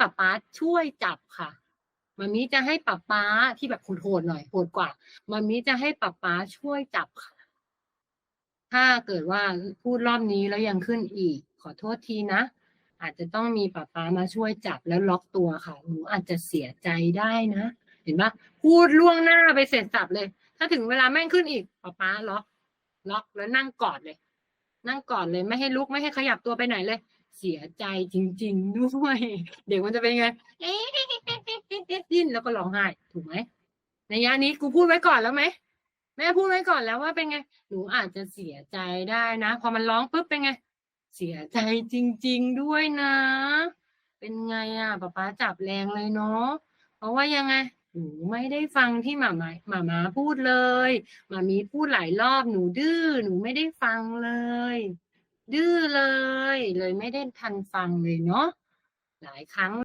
ป๊าป๊าช่วยจับค่ะมามิจะให้ป๊าป๊าที่แบบโหดๆหน่อยโหดกว่ามามิจะให้ป๊าป๊าช่วยจับค่ะ ถ้าเกิดว่าพูดรอบนี้แล้วยังขึ้นอีก ขอโทษทีนะ อาจจะต้องมีป๊าป๊ามาช่วยจับแล้วล็อกตัวค่ะหนูอาจจะเสียใจได้นะ เห็นปะพูดล่วงหน้าไปเสร็จสับเลย ถ้าถึงเวลาแม่งขึ้นอีกป๊าป๊าล็อกล็อกแล้วนั่งกอดเลย นั่งกอดเลยไม่ให้ลุกไม่ให้ขยับตัวไปไหนเลย เสียใจจริง ๆ ด้วย เด็กมันจะเป็นไงเอ๊ะดิ้นแล้วก็ร้องไห้ถูกไหมในยะนี้กูพูดไว้ก่อนแล้วไหมแม่พูดไว้ก่อนแล้วว่าเป็นไง หนูอาจจะเสียใจได้นะ พอมันร้องปุ๊บเป็นไง เสียใจจริง ๆด้วยนะ เป็นไงอะป๊าป๊าจับแรงเลยเนาะเพราะว่ายังไงหนูไม่ได้ฟังที่หมามาหมามาพูดเลยหมามีพูดหลายรอบหนูดื้อหนูไม่ได้ฟังเลย ดื้อเลย เลยไม่ได้ทันฟังเลยเนาะหลายครั้ง